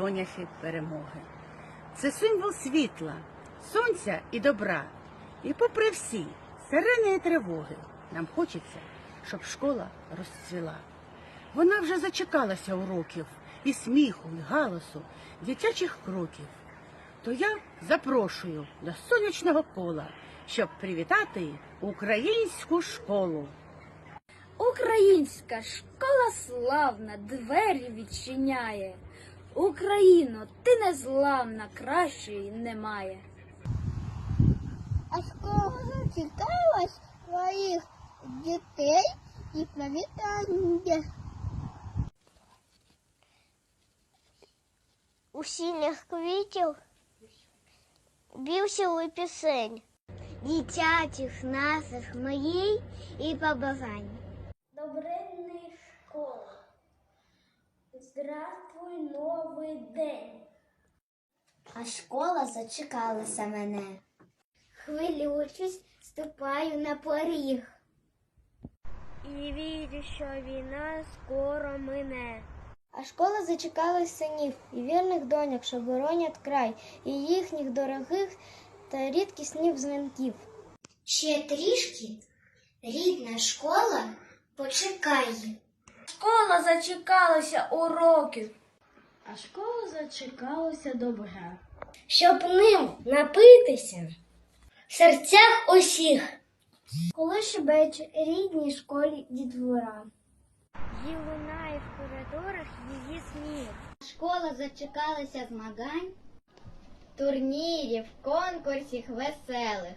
соняхи перемоги. Це символ світла, сонця і добра. І попри всі сирени і тривоги, нам хочеться, щоб школа розцвіла. Вона вже зачекалася уроків і сміху, і галасу, дитячих кроків. То я запрошую до сонячного кола, щоб привітати українську школу. Українська школа славна, двері відчиняє. Україно, ти незламна, кращої немає. А школа зацікавилась своїх дітей і привітання. У сінях квітів бівся пісень. Дитячих наших моїй і побажань. Добренний школа. Здравствуй, новий день. А школа зачекалася мене. Хвилюючись, ступаю на поріг. І вірю, що війна скоро мине. А школа зачекалась синів і вірних доньок, що боронять край, і їхніх дорогих та рідкісних дзвінків. Ще трішки рідна школа почекає. Школа зачекалася уроків. А школа зачекалася добра. Щоб ним напитися в серцях усіх. Коли шибече рідній школі дітвора. Їй лунає в коридорах її сміх. Школа зачекалася змагань, турнірів, конкурсів веселих.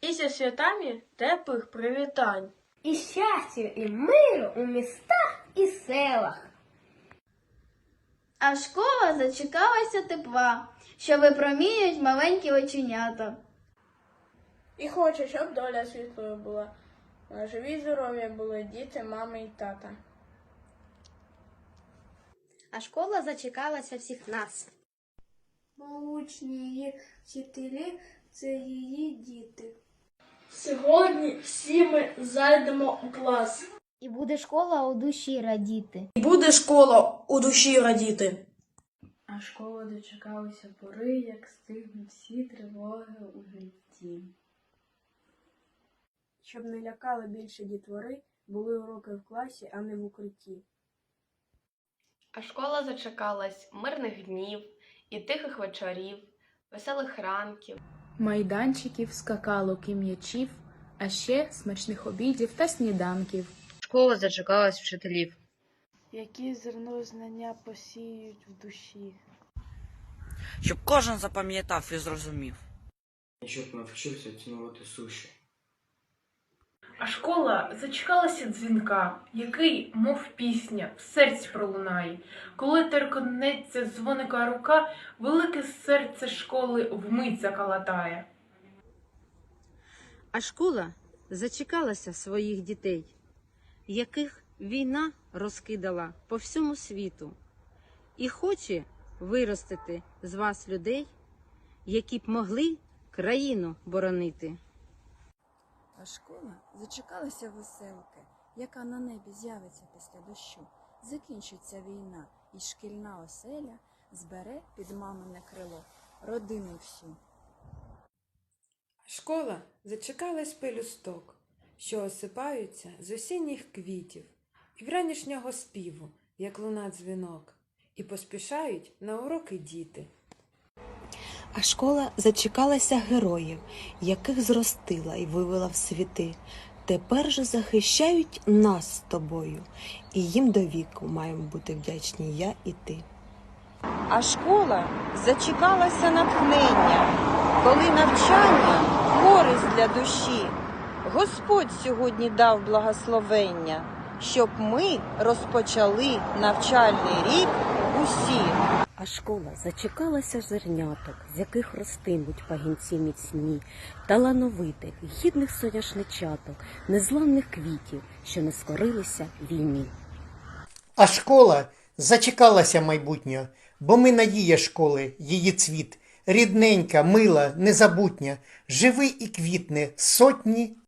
І зі святами теплих привітань. І щастя, і миру у містах і селах. А школа зачекалася тепла, що випромінюють маленькі оченята. І хоче, щоб доля світлою була. На живі здоров'я були діти, мами і тата. А школа зачекалася всіх нас. Учні її вчителі це її діти. Сьогодні всі ми зайдемо у клас. І буде школа у душі радіти. І буде школа у душі радіти. А школа дочекалася пори, як стигнуть всі тривоги у житті. Щоб не лякали більше дітвори, були уроки в класі, а не в укритті. А школа зачекалась мирних днів і тихих вечорів, веселих ранків. Майданчиків, скакалок і м'ячів, а ще смачних обідів та сніданків. Школа зачекалась вчителів. Які зерно знання посіють в душі. Щоб кожен запам'ятав і зрозумів. щоб навчився цінувати суші. А школа зачекалася дзвінка, який, мов пісня, в серці пролунає. Коли терконеться дзвоника рука, велике серце школи вмить заколотає. А школа зачекалася своїх дітей, яких війна розкидала по всьому світу, і хоче виростити з вас людей, які б могли країну боронити. А школа зачекалася веселки, яка на небі з'явиться після дощу. Закінчиться війна, і шкільна оселя збере під мамине крило родину всю. Школа зачекалась пелюсток, що осипаються з осінніх квітів, і вранішнього співу, як луна дзвінок, і поспішають на уроки діти. А школа зачекалася героїв, яких зростила і вивела в світи. Тепер же захищають нас з тобою, і їм до віку маємо бути вдячні я і ти. А школа зачекалася натхнення, коли навчання користь для душі. Господь сьогодні дав благословення, щоб ми розпочали навчальний рік усі. А школа зачекалася зерняток, з яких ростимуть пагінці міцні, талановитих, гідних соняшничаток, незламних квітів, що не скорилися війні. А школа зачекалася майбутнього, бо ми надія школи, її цвіт, рідненька, мила, незабутня, живий і квітне сотні